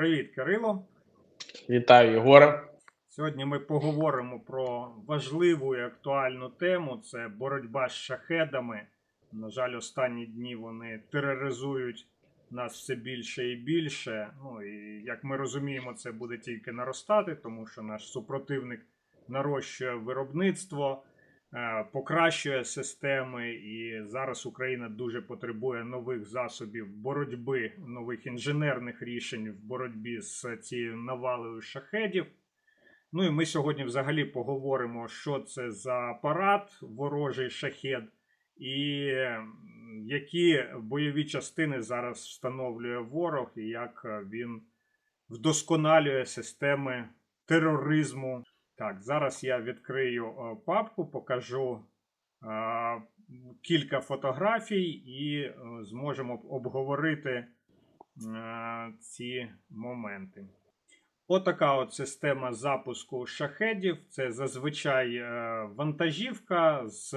Привіт, Кирило. Вітаю, Єгоре. Сьогодні ми поговоримо про важливу і актуальну тему: це боротьба з шахедами. На жаль, останні дні вони тероризують нас все більше і більше. Ну і як ми розуміємо, це буде тільки наростати, тому що наш супротивник нарощує виробництво, покращує системи, і зараз Україна дуже потребує нових засобів боротьби, нових інженерних рішень в боротьбі з цією навалою шахедів. Ну і ми сьогодні взагалі поговоримо, що це за апарат ворожий шахед, і які бойові частини зараз встановлює ворог, і як е, він вдосконалює системи тероризму. Так, зараз я відкрию е, папку, покажу е, кілька фотографій і е, зможемо обговорити ці моменти. Отака от система запуску шахедів. Це зазвичай вантажівка, з,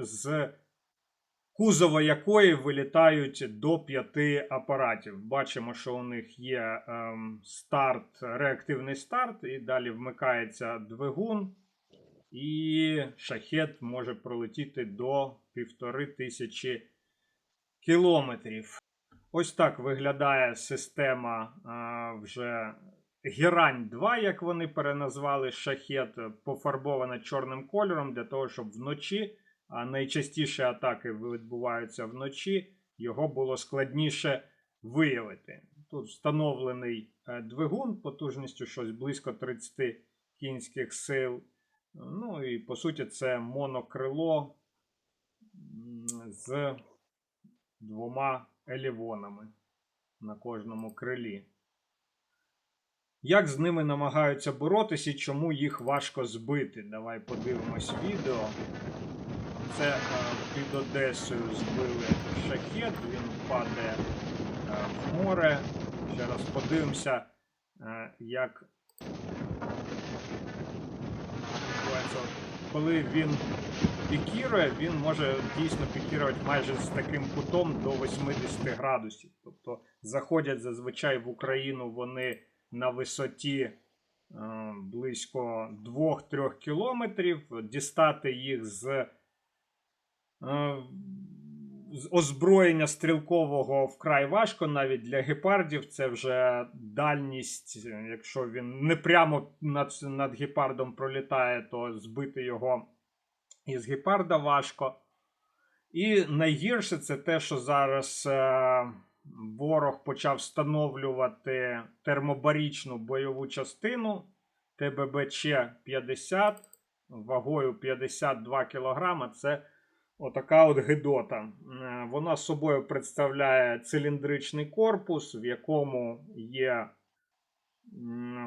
з кузова якої вилітають до п'яти апаратів. Бачимо, що у них є ем, старт, реактивний старт, і далі вмикається двигун, і шахет може пролетіти до півтори тисячі кілометрів. Ось так виглядає система а, вже Герань 2, як вони переназвали шахет, пофарбована чорним кольором для того, щоб вночі, найчастіше атаки відбуваються вночі, його було складніше виявити. Тут встановлений е, двигун потужністю щось близько 30 кінських сил. Ну і по суті, це монокрило з двома елівонами на кожному крилі. Як з ними намагаються боротися і чому їх важко збити? Давай подивимось відео. Це е, під Одесою збили шахет, він падає е, в море. Ще раз подивимося, е, як. Коли він пікірує, він може дійсно пікірувати майже з таким кутом до 80 градусів. Тобто заходять зазвичай в Україну вони на висоті е, близько 2-3 кілометрів. Дістати їх з озброєння стрілкового вкрай важко, навіть для гепардів. Це вже дальність, е, якщо він не прямо над, над гепардом пролітає, то збити його із гепарда важко. І найгірше це те, що зараз е, ворог почав встановлювати термобарічну бойову частину ТББЧ-50 вагою 52 кг. Це отака от гидота. Е, Вона собою представляє циліндричний корпус, в якому є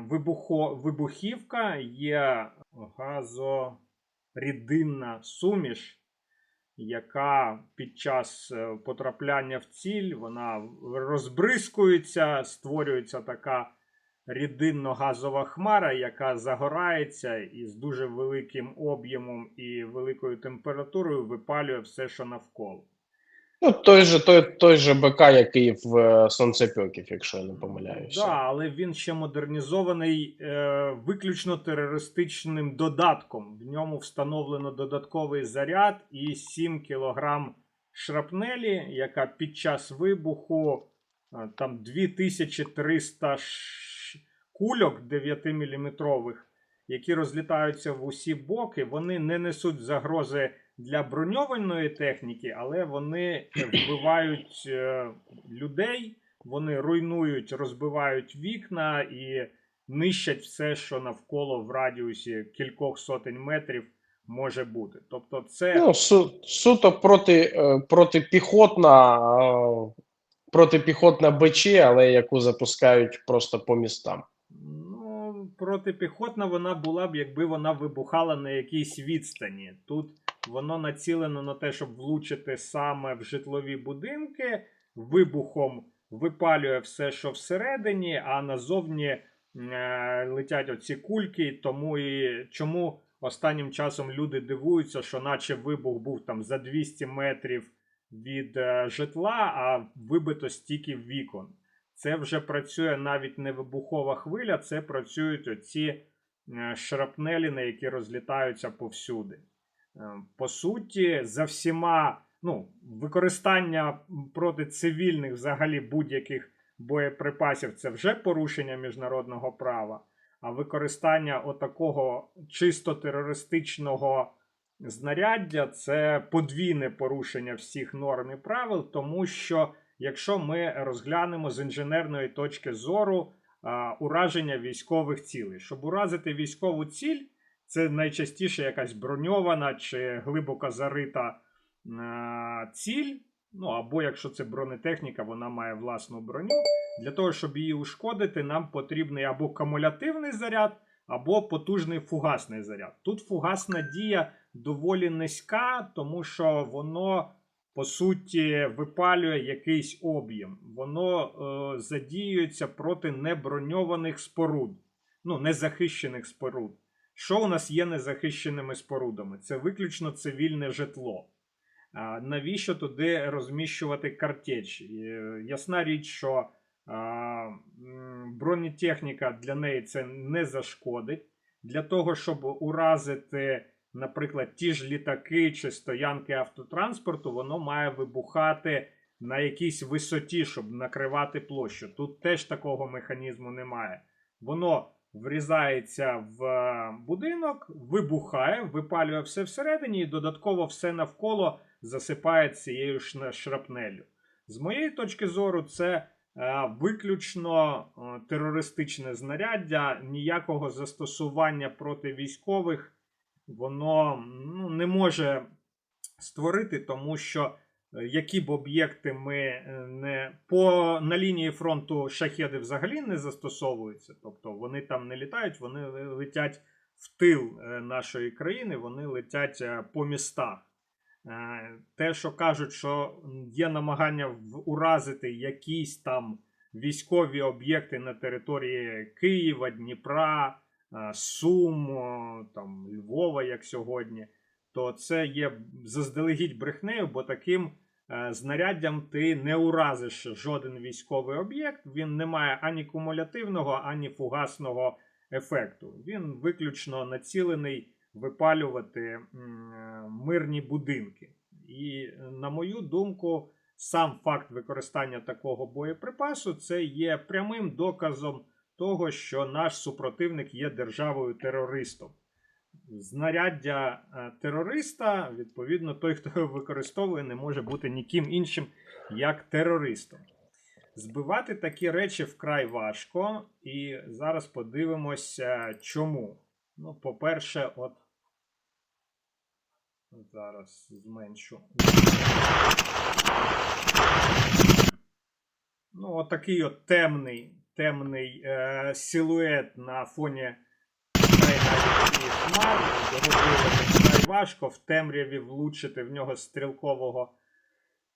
вибухо, вибухівка, є газорідинна суміш яка під час е, потрапляння в ціль вона розбризкується, створюється така рідинно-газова хмара, яка загорається і з дуже великим об'ємом і великою температурою випалює все, що навколо. Ну, той же, той, той же БК, який в е, сонцепьоків, якщо я не помиляюся. Да, але він ще модернізований е, виключно терористичним додатком. В ньому встановлено додатковий заряд і 7 кг шрапнелі, яка під час вибуху е, там 2300 ш- кульок 9-мм, які розлітаються в усі боки, вони не несуть загрози для броньованої техніки, але вони вбивають е, людей вони руйнують, розбивають вікна і нищать все, що навколо в радіусі кількох сотень метрів може бути. Тобто, це Ну, су, суто проти, е, протипіхотна, е, протипіхотна БЧ, але яку запускають просто по містам. Протипіхотна вона була б, якби вона вибухала на якійсь відстані. Тут воно націлено на те, щоб влучити саме в житлові будинки, вибухом випалює все, що всередині, а назовні е, летять оці кульки. Тому і чому останнім часом люди дивуються, що наче вибух був там за 200 метрів від е, житла, а вибито стільки вікон. Це вже працює навіть не вибухова хвиля, це працюють оці е, шрапнелі, які розлітаються повсюди. Е, По суті, за всіма ну, використання проти цивільних взагалі будь-яких боєприпасів це вже порушення міжнародного права. А використання отакого чисто терористичного знаряддя це подвійне порушення всіх норм і правил, тому що якщо ми розглянемо з інженерної точки зору а, ураження військових цілей, щоб уразити військову ціль, це найчастіше якась броньована чи глибоко зарита а, ціль. Ну або якщо це бронетехніка, вона має власну броню. Для того, щоб її ушкодити, нам потрібний або кумулятивний заряд, або потужний фугасний заряд. Тут фугасна дія доволі низька, тому що воно по суті випалює якийсь об'єм. Воно е, задіюється проти неброньованих споруд, ну, незахищених споруд. Що у нас є незахищеними спорудами? Це виключно цивільне житло. А, навіщо туди розміщувати картеч? Е, Ясна річ, що а, бронетехніка для неї це не зашкодить. Для того, щоб уразити, наприклад, ті ж літаки чи стоянки автотранспорту, воно має вибухати на якійсь висоті, щоб накривати площу. Тут теж такого механізму немає. Воно врізається в е, будинок, вибухає, випалює все всередині, і додатково все навколо засипає цією шрапнелю. З моєї точки зору, це е, виключно е, терористичне знаряддя, ніякого застосування проти військових воно ну, не може створити, тому що е, які б об'єкти ми е, не по на лінії фронту шахеди взагалі не застосовуються, тобто вони там не літають, вони летять в тил е, нашої країни, вони летять по містах. Те, що кажуть, що є намагання уразити якісь там військові об'єкти на території Києва, Дніпра, Сум, там, Львова, як сьогодні, то це є заздалегідь брехнею, бо таким е, знаряддям ти не уразиш жоден військовий об'єкт. Він не має ані кумулятивного, ані фугасного ефекту. Він виключно націлений випалювати е, мирні будинки. І, е, на мою думку, сам факт використання такого боєприпасу це є прямим доказом того, що наш супротивник є державою терористом. Знаряддя е, терориста, відповідно, той, хто його використовує, не може бути ніким іншим, як терористом. Збивати такі речі вкрай важко, і зараз подивимося, чому. Ну, по-перше, от зараз зменшу. Ну, отакий от темний, темний е, силует на фоні хмар. Його важко в темряві влучити в нього стрілкового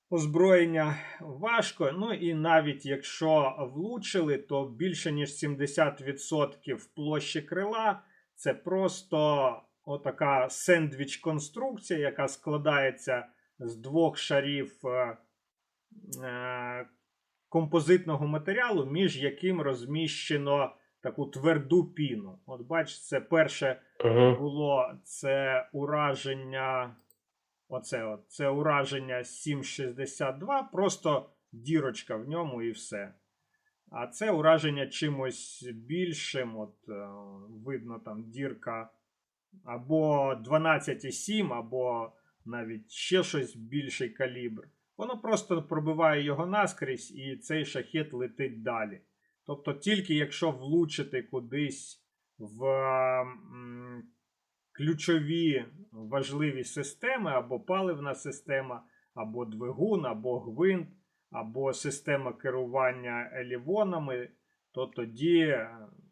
озброєння важко. Ну і навіть якщо влучили, то більше ніж 70% площі крила це просто отака сендвіч-конструкція, яка складається з двох шарів е, е, композитного матеріалу, між яким розміщено таку тверду піну. От бачите, це перше було це ураження. Оце от, це ураження 7,62, просто дірочка в ньому і все. А це ураження чимось більшим. От е, видно там дірка або 12,7, або навіть ще щось більший калібр. Воно просто пробиває його наскрізь, і цей шахет летить далі. Тобто, тільки якщо влучити кудись в ключові важливі системи, або паливна система, або двигун, або гвинт, або система керування елівонами, то тоді,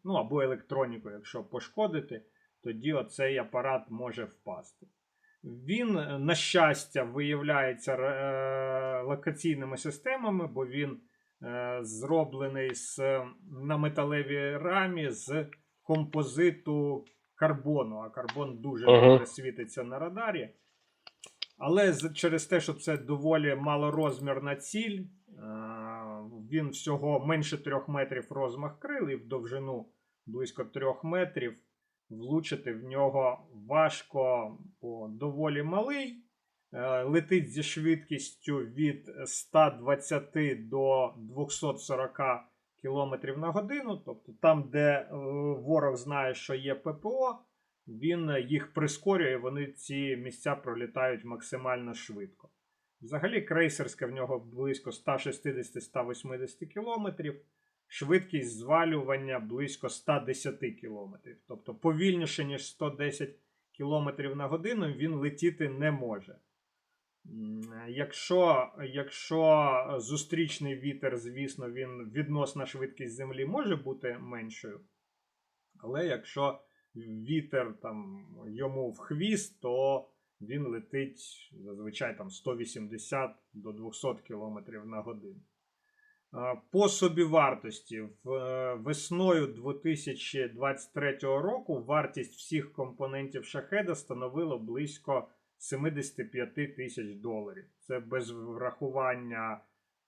ну або електроніку, якщо пошкодити, тоді оцей апарат може впасти. Він, е, на щастя, виявляється е, локаційними системами, бо він е, зроблений з, на металевій рамі з композиту карбону, а карбон дуже добре світиться на радарі. Але через те, що це доволі малорозмірна ціль, він всього менше 3 метрів розмах крил і в довжину близько 3 метрів. Влучити в нього важко, бо доволі малий. Е, Летить зі швидкістю від 120 до 240 км на годину. Тобто там, де е, ворог знає, що є ППО, він їх прискорює, вони ці місця пролітають максимально швидко. Взагалі, крейсерська в нього близько 160-180 км, швидкість звалювання близько 110 км. Тобто повільніше, ніж 110 км на годину він летіти не може. Якщо, якщо зустрічний вітер, звісно, він відносна швидкість землі може бути меншою. Але якщо вітер там йому в хвіст, то він летить зазвичай там 180 до 200 км на годину. А, По собівартості е, весною 2023 року вартість всіх компонентів шахеда становила близько 75 тисяч доларів. Це без врахування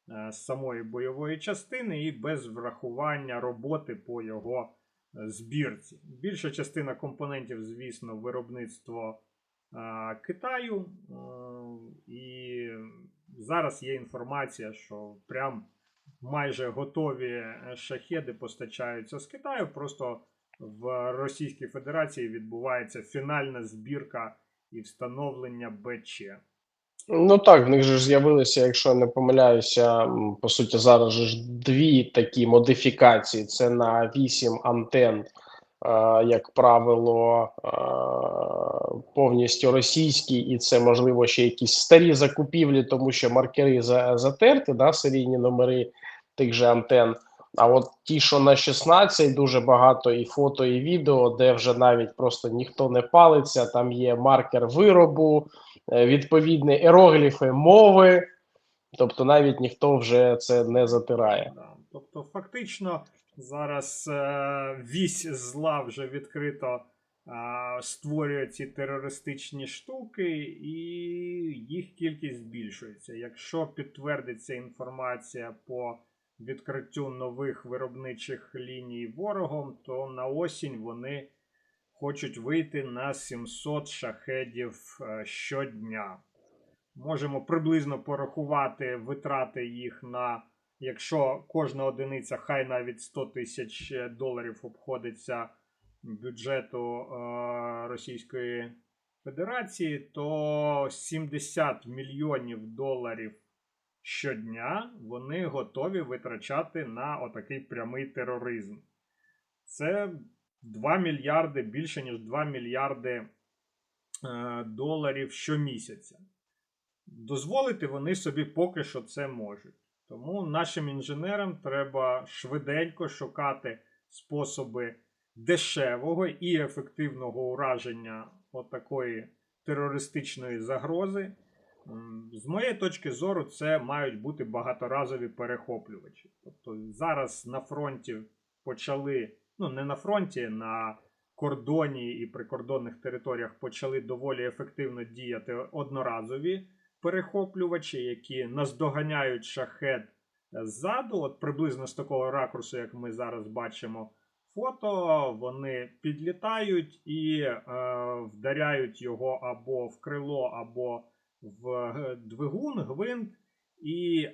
е, самої бойової частини і без врахування роботи по його е, збірці. Більша частина компонентів, звісно, виробництво е, Китаю. Е, І зараз є інформація, що прям майже готові е, шахеди постачаються з Китаю. Просто в Російській Федерації відбувається фінальна збірка і встановлення БЧ. Ну так, в них же ж з'явилися, якщо я не помиляюся, по суті, зараз ж дві такі модифікації: це на 8 антен, е, як правило, е, повністю російські, і це можливо ще якісь старі закупівлі, тому що маркери за- затерті, да, серійні номери тих же антен. А от ті, що на 16, дуже багато і фото, і відео, де вже навіть просто ніхто не палиться. Там є маркер виробу, е, відповідні ерогліфи мови. Тобто навіть ніхто вже це не затирає. Тобто, фактично, зараз е, вісь зла вже відкрито е, створює ці терористичні штуки, і їх кількість збільшується. Якщо підтвердиться інформація по відкриттю нових виробничих ліній ворогом, то на осінь вони хочуть вийти на 700 шахедів е, щодня. Можемо приблизно порахувати витрати їх на якщо кожна одиниця, хай навіть 100 тисяч доларів обходиться бюджету е, Російської Федерації, то 70 мільйонів доларів щодня вони готові витрачати на отакий прямий тероризм. Це 2 мільярди, більше ніж 2 мільярди е, доларів щомісяця. Дозволити вони собі поки що це можуть. Тому нашим інженерам треба швиденько шукати способи дешевого і ефективного ураження отакої терористичної загрози. З моєї точки зору, це мають бути багаторазові перехоплювачі. Тобто зараз на фронті почали, ну не на фронті, на кордоні і прикордонних територіях почали доволі ефективно діяти одноразові перехоплювачі, які наздоганяють шахет ззаду, от приблизно з такого ракурсу, як ми зараз бачимо фото, вони підлітають і е, вдаряють його або в крило, або в двигун, гвинт, і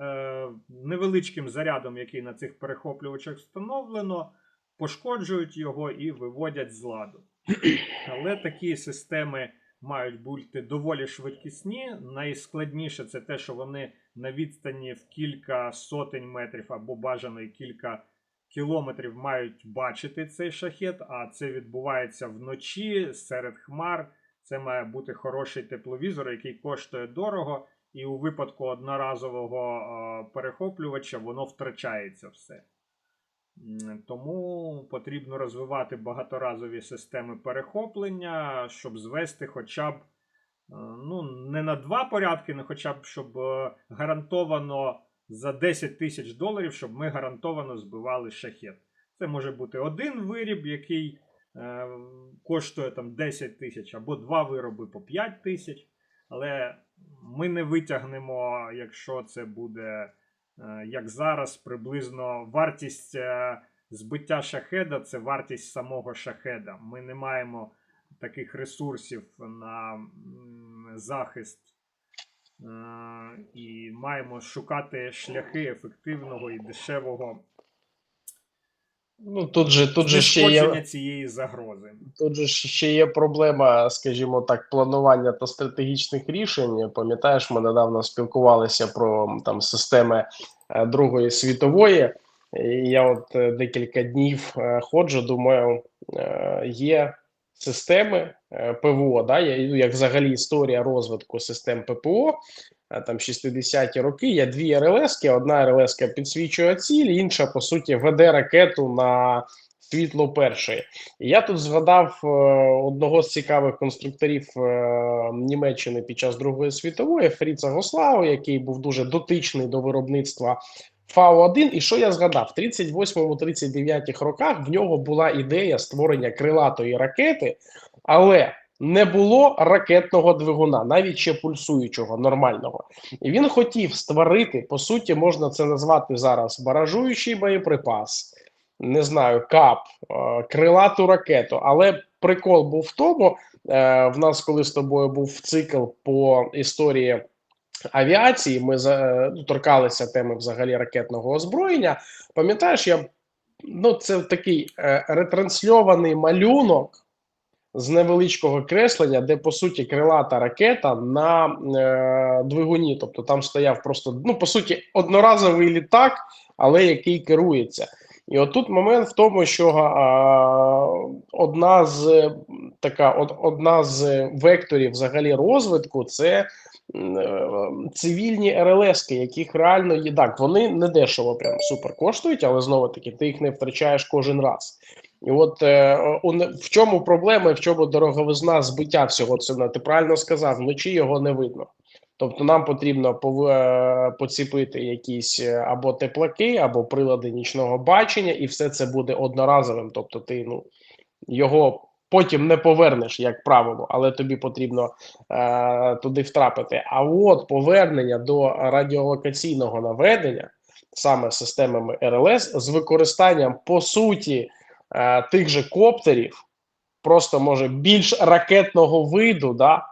е, невеличким зарядом, який на цих перехоплювачах встановлено, пошкоджують його і виводять з ладу. Але такі системи мають бути доволі швидкісні. Найскладніше це те, що вони на відстані в кілька сотень метрів або бажано і кілька кілометрів мають бачити цей шахет, а це відбувається вночі серед хмар. Це має бути хороший тепловізор, який коштує дорого, і у випадку одноразового перехоплювача воно втрачається все. Тому потрібно розвивати багаторазові системи перехоплення, щоб звести хоча б ну, не на два порядки, не хоча б щоб е, гарантовано за 10 тисяч доларів, щоб ми гарантовано збивали шахет. Це може бути один виріб, який коштує там 10 тисяч, або два вироби по 5 тисяч. Але ми не витягнемо, якщо це буде Е, Як зараз, приблизно вартість е, збиття шахеда це вартість самого шахеда. Ми не маємо таких ресурсів на захист. Е, І маємо шукати шляхи ефективного і дешевого Ну тут же тут же ще є цієї загрози. тут же ще є проблема, скажімо так, планування та стратегічних рішень. Пам'ятаєш, ми недавно спілкувалися про там системи е, Другої світової. І я от е, декілька днів е, ходжу, думаю, є системи ПВО, да, як взагалі історія розвитку систем ППО, там 60-ті роки, є дві РЛС, одна РЛС підсвічує ціль, інша, по суті, веде ракету на світло першої. Я тут згадав е, одного з цікавих конструкторів е, Німеччини під час Другої світової Фріца Гослау, який був дуже дотичний до виробництва Фау-1. І що я згадав? В 38-39 роках в нього була ідея створення крилатої ракети, але не було ракетного двигуна, навіть ще пульсуючого, нормального. І він хотів створити, по суті, можна це назвати зараз баражуючий боєприпас, не знаю, кап, е, крилату ракету. Але прикол був в тому, е, в нас, коли з тобою був цикл по історії авіації, ми е, ну, торкалися теми взагалі ракетного озброєння. Пам'ятаєш, я ну, це такий е, ретрансльований малюнок з невеличкого креслення, де по суті крилата ракета на е, двигуні. Тобто там стояв просто, ну по суті, одноразовий літак, але який керується. І отут момент в тому, що а, одна з така, од, одна з векторів взагалі розвитку це е, цивільні РЛСки, яких реально є так, вони не дешево прям супер коштують, але знову таки ти їх не втрачаєш кожен раз. І от е, в чому проблема, в чому дороговизна збиття всього цього? Ти правильно сказав, вночі його не видно. Тобто нам потрібно е, поціпити якісь е, або теплаки, або прилади нічного бачення, і все це буде одноразовим. Тобто, ти ну його потім не повернеш, як правило, але тобі потрібно е, туди втрапити. А от повернення до радіолокаційного наведення саме системами РЛС з використанням по суті е, тих же коптерів, просто може більш ракетного виду, да,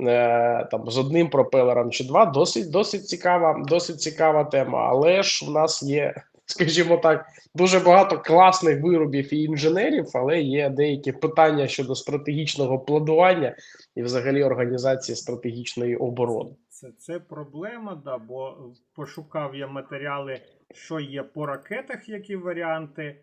е, там з одним пропелером чи два, досить, досить цікава, досить цікава тема. Але ж в нас є, скажімо так, дуже багато класних виробів і інженерів, але є деякі питання щодо стратегічного планування і взагалі організації стратегічної оборони. Це, це проблема, да, бо пошукав я матеріали, що є по ракетах, які варіанти.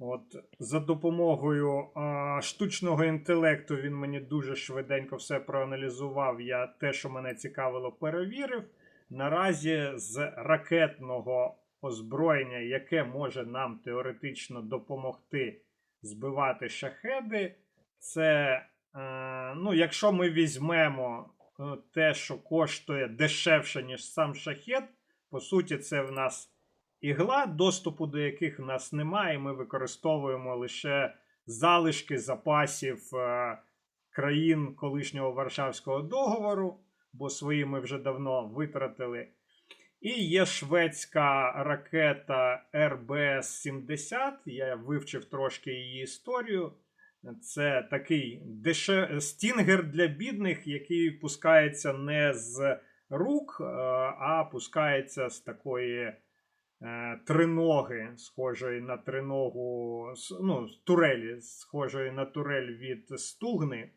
От за допомогою а, штучного інтелекту він мені дуже швиденько все проаналізував. Я те, що мене цікавило, перевірив. Наразі з ракетного озброєння, яке може нам теоретично допомогти збивати шахеди, це, е, ну, якщо ми візьмемо е, те, що коштує дешевше, ніж сам шахет, по суті, це в нас ігла, доступу до яких в нас немає. Ми використовуємо лише залишки запасів е, країн колишнього Варшавського договору, бо свої ми вже давно витратили. І є шведська ракета РБС-70. Я вивчив трошки її історію. Це такий деше... стінгер для бідних, який пускається не з рук, е, а пускається з такої триноги, схожої на триногу, ну, турелі, схожої на турель від стугни.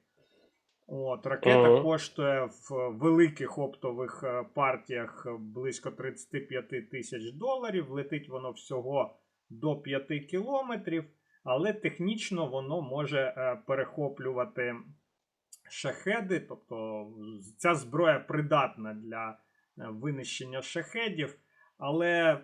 От, ракета Ага. коштує в великих оптових е, партіях близько 35 тисяч доларів. Летить воно всього до 5 кілометрів, але технічно воно може е, перехоплювати шахеди. Тобто ця зброя придатна для е, винищення шахедів, але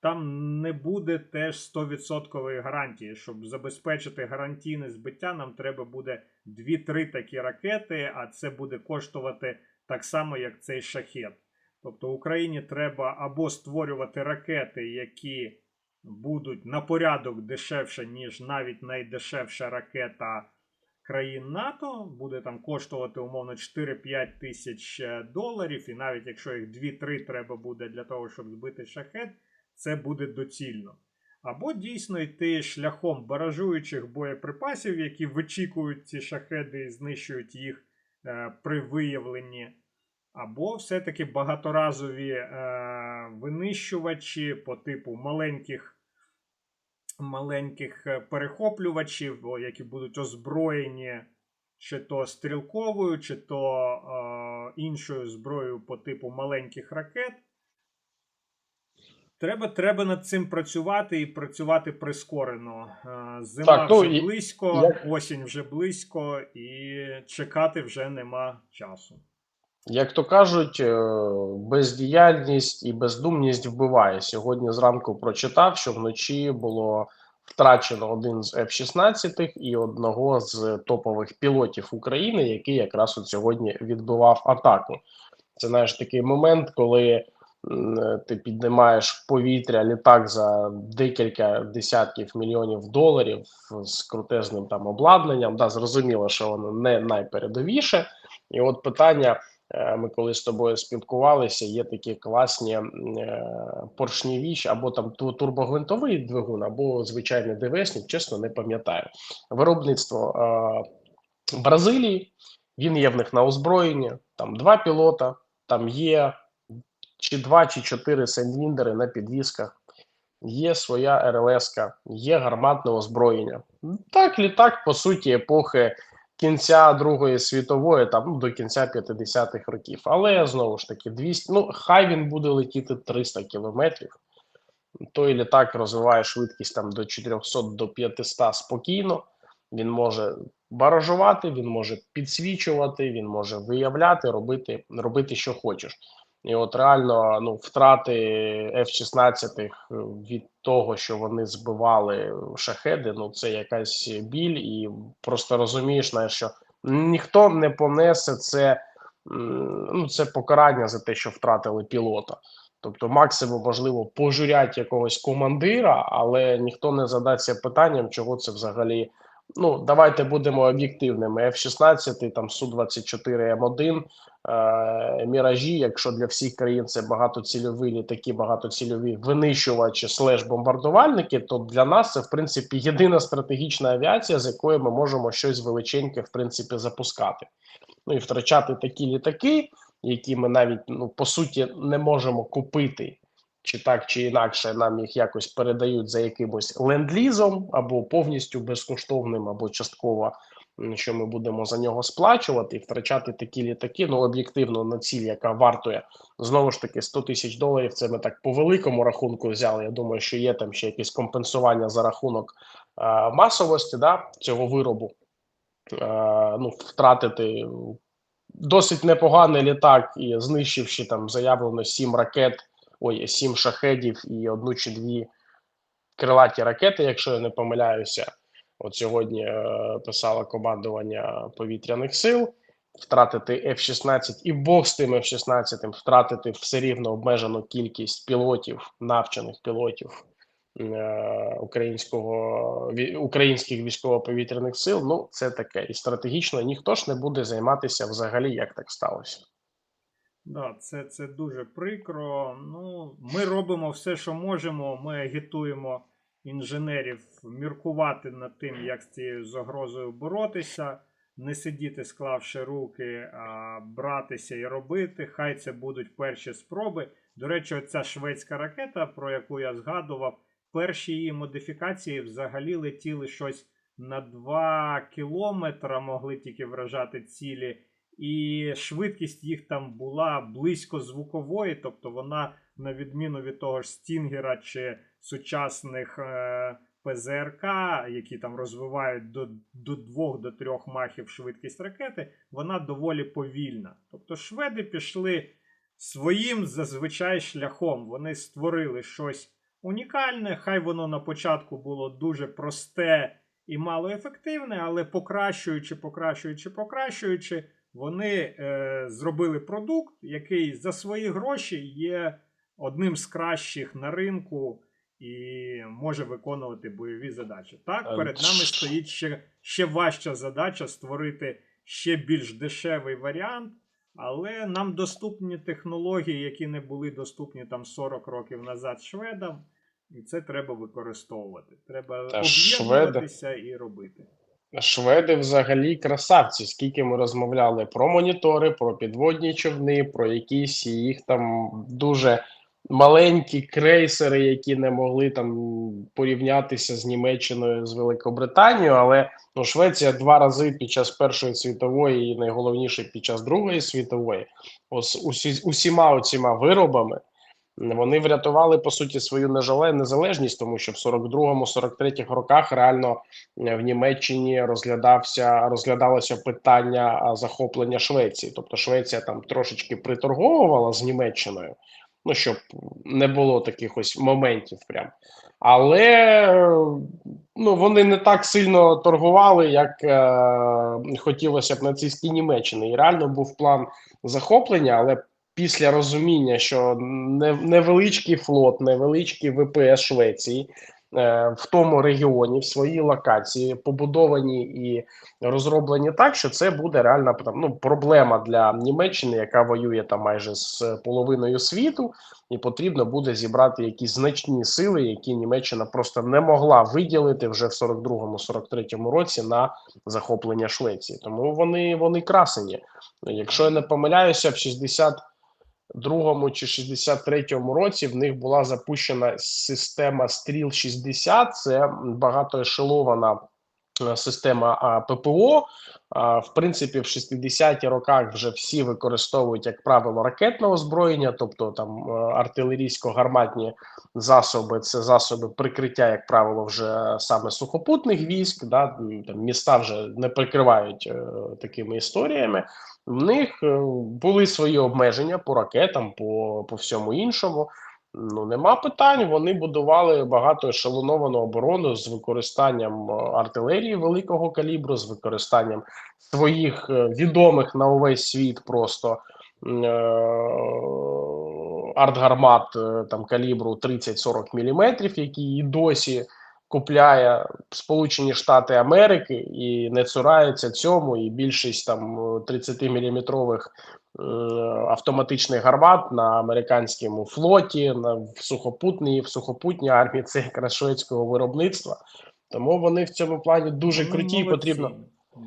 там не буде теж 100% гарантії. Щоб забезпечити гарантійне збиття, нам треба буде 2-3 такі ракети, а це буде коштувати так само, як цей шахет. Тобто Україні треба або створювати ракети, які будуть на порядок дешевше, ніж навіть найдешевша ракета країн НАТО, буде там коштувати умовно 4-5 тисяч е, доларів, і навіть якщо їх 2-3 треба буде для того, щоб збити шахет, це буде доцільно. Або дійсно йти шляхом баражуючих боєприпасів, які вичікують ці шахеди і знищують їх е, при виявленні. Або все-таки багаторазові е, винищувачі по типу маленьких, маленьких е, перехоплювачів, які будуть озброєні чи то стрілковою, чи то е, іншою зброєю по типу маленьких ракет. Треба, треба над цим працювати і працювати прискорено. Е, Зима Так, ну, вже і- близько, як- осінь вже близько, і чекати вже нема часу. Як то кажуть, е, бездіяльність і бездумність вбиває. Сьогодні зранку прочитав, що вночі було втрачено один з F-16 і одного з топових пілотів України, який якраз от сьогодні відбивав атаку. Це знаєш такий момент, коли ти піднімаєш повітря літак за декілька десятків мільйонів доларів з крутезним там обладнанням. Да, зрозуміло, що воно не найпередовіше. І от питання. Е, Ми коли з тобою спілкувалися, є такі класні е, або там турбогвинтовий двигун, або звичайний ДВСник, чесно не пам'ятаю. Виробництво е, Бразилії, він є в них на озброєнні, там два пілота, там є чи два, чи чотири сендвіндери на підвісках, є своя РЛС, є гарматне озброєння. Так, літак, по суті, епохи кінця Другої світової, там ну, до кінця 50-х років. Але знову ж таки, 200, ну хай він буде летіти 300 кілометрів. Той літак розвиває швидкість там до 400 до 500 спокійно. Він може баражувати, він може підсвічувати, він може виявляти, робити, робити, що хочеш. І от реально ну, втрати F-16 від того, що вони збивали шахеди, ну це якась біль, і просто розумієш, знаєш, що ніхто не понесе це, ну, це покарання за те, що втратили пілота. Тобто, максимум, можливо, пожурять якогось командира, але ніхто не задасться питанням, чого це взагалі. Ну, давайте будемо об'єктивними. F-16, там Су-24 М1, е, Міражі, якщо для всіх країн це багатоцільові літаки, багатоцільові винищувачі слеш бомбардувальники, то для нас це в принципі єдина стратегічна авіація, з якої ми можемо щось величеньке в принципі запускати. Ну і втрачати такі літаки, які ми навіть ну по суті не можемо купити. Чи так, чи інакше нам їх якось передають за якимось ленд-лізом або повністю безкоштовним, або частково, що ми будемо за нього сплачувати і втрачати такі літаки. Ну об'єктивно на ціль, яка вартує знову ж таки 100 тисяч доларів. Це ми так по великому рахунку взяли. Я думаю, що є там ще якесь компенсування за рахунок е, масовості да, цього виробу. Е, ну, втратити досить непоганий літак і знищивши там заявлено 7 ракет ой, сім шахедів і одну чи дві крилаті ракети, якщо я не помиляюся. От сьогодні е, писало командування повітряних сил. Втратити F-16 і Бог з тим F-16, втратити все рівно обмежену кількість пілотів, навчених пілотів е, українського українських військово-повітряних сил. Ну, це таке. І стратегічно ніхто ж не буде займатися взагалі, як так сталося. Да, це, це дуже прикро. Ну, ми робимо все, що можемо. Ми агітуємо інженерів міркувати над тим, як з цією загрозою боротися, не сидіти, склавши руки, а братися і робити. Хай це будуть перші спроби. До речі, оця шведська ракета, про яку я згадував, перші її модифікації взагалі летіли щось на 2 кілометра, могли тільки вражати цілі і швидкість їх там була близько звукової, тобто вона, на відміну від того ж Стінгера чи сучасних е, ПЗРК, які там розвивають до, до 2 до 3 махів швидкість ракети, вона доволі повільна. Тобто шведи пішли своїм зазвичай шляхом. Вони створили щось унікальне, хай воно на початку було дуже просте і малоефективне, але покращуючи, покращуючи, покращуючи вони е, зробили продукт, який за свої гроші є одним з кращих на ринку. і може виконувати бойові задачі. Так, Е, перед нами стоїть ще, ще важча задача створити ще більш дешевий варіант. Але нам доступні технології, які не були доступні там 40 років назад шведам, і це треба використовувати. Треба об'єднуватися і робити. Шведи взагалі красавці. Скільки ми розмовляли про монітори, про підводні човни, про якісь їх там дуже маленькі крейсери, які не могли там порівнятися з Німеччиною з Великобританією. Але ну, Швеція два рази під час Першої світової і найголовніше під час Другої світової, ось усі, усіма оціма виробами. Вони врятували по суті свою незалежність, тому що в 42-43 роках реально е, в Німеччині розглядався розглядалося питання захоплення Швеції. Тобто Швеція там трошечки приторговувала з Німеччиною, ну щоб не було таких ось моментів. Прям. Але ну, вони не так сильно торгували, як е, хотілося б нацистській Німеччині. І реально був план захоплення, але після розуміння, що невеличкий флот, невеличкий ВПС Швеції е, в тому регіоні, в своїй локації, побудовані і розроблені так, що це буде реальна там, ну, проблема для Німеччини, яка воює там майже з половиною світу, і потрібно буде зібрати якісь значні сили, які Німеччина просто не могла виділити вже в 42-43 році на захоплення Швеції. Тому вони, вони красені. Якщо я не помиляюся, в 62-му чи 63-му році в них була запущена система стріл 60 це багатоешелована система ППО. В принципі, в 60-ті роках вже всі використовують, як правило, ракетне озброєння, тобто там е, артилерійсько-гарматні засоби, це засоби прикриття, як правило, вже саме сухопутних військ. Да, там міста вже не прикривають е, такими історіями. В них е, були свої обмеження по ракетам, по, по всьому іншому. Ну нема питань. Вони будували багато ешелоновану оборону з використанням е, артилерії великого калібру, з використанням своїх е, відомих на увесь світ просто е, артгармат е, там калібру 30-40 мм, які і досі купляє Сполучені Штати Америки і не цураються цьому, і більшість там 30-міліметрових автоматичних гармат на американському флоті, на в сухопутній, в сухопутній армії це якраз шведського виробництва. Тому вони в цьому плані дуже круті. і. Потрібно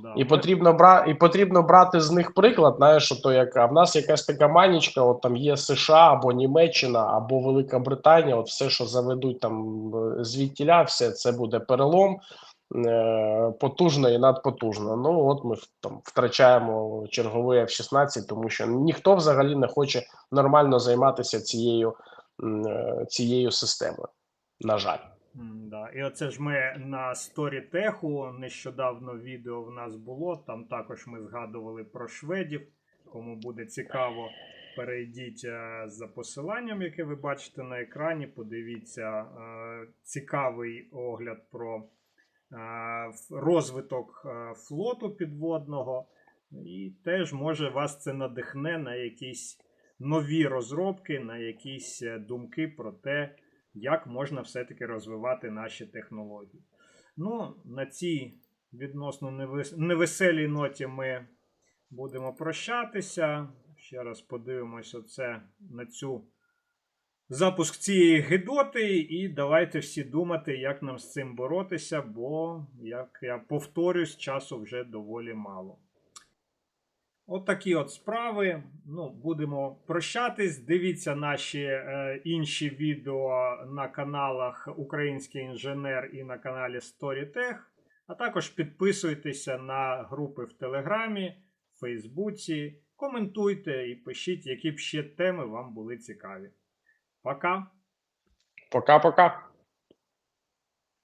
Да, і потрібно бра і потрібно брати з них приклад. Знаєш, то як а в нас якась така манічка, от там є США або Німеччина, або Велика Британія. От все, що заведуть там е, звідтіля, все це буде перелом е, потужно і надпотужно. Ну от ми там втрачаємо черговий F-16, тому що ніхто взагалі не хоче нормально займатися цією, е, цією системою. На жаль. Да. І оце ж ми на сторітеху нещодавно відео в нас було. Там також ми згадували про шведів. Кому буде цікаво, перейдіть е, за посиланням, яке ви бачите на екрані. Подивіться е, цікавий огляд про е, розвиток флоту підводного. І теж може вас це надихне на якісь нові розробки, на якісь думки про те, як можна все-таки розвивати наші технології. Ну, на цій відносно невеселій ноті ми будемо прощатися. Ще раз подивимось оце на цю запуск цієї гидоти, і давайте всі думати, як нам з цим боротися, бо, як я повторюсь, часу вже доволі мало. От от справи. Ну, будемо прощатись. Дивіться наші е, інші відео на каналах Український інженер і на каналі StoryTech. А також підписуйтеся на групи в Телеграмі, Фейсбуці. Коментуйте і пишіть, які б ще теми вам були цікаві. Пока! Пока-пока.